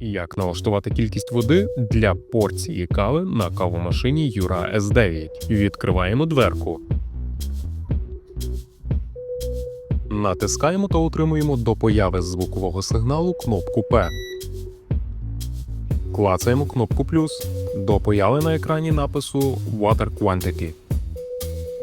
Як налаштувати кількість води для порції кави на кавомашині Юра S9. Відкриваємо дверку. Натискаємо та утримуємо до появи звукового сигналу кнопку P. Клацаємо кнопку плюс до появи на екрані напису Water Quantity.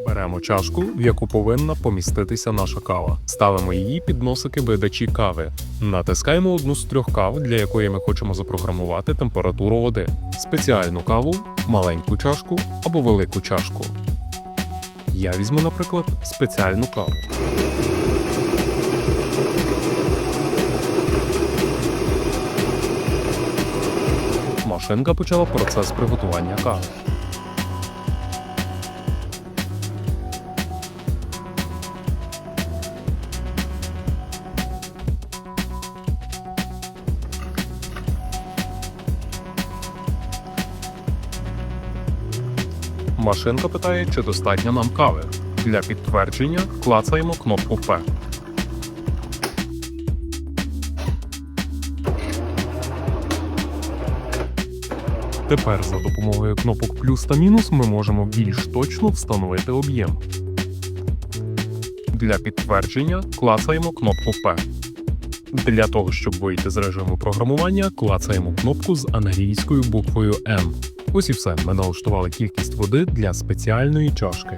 Беремо чашку, в яку повинна поміститися наша кава. Ставимо її під носики видачі кави. Натискаємо одну з трьох кав, для якої ми хочемо запрограмувати температуру води: спеціальну каву, маленьку чашку або велику чашку. Я візьму, наприклад, спеціальну каву. Машинка почала процес приготування кави. Машинка питає, чи достатньо нам кави. Для підтвердження клацаємо кнопку P. Тепер за допомогою кнопок плюс та мінус ми можемо більш точно встановити об'єм. Для підтвердження клацаємо кнопку P. Для того, щоб вийти з режиму програмування, клацаємо кнопку з англійською буквою N. Ось і все. Ми налаштували кількість води для спеціальної чашки.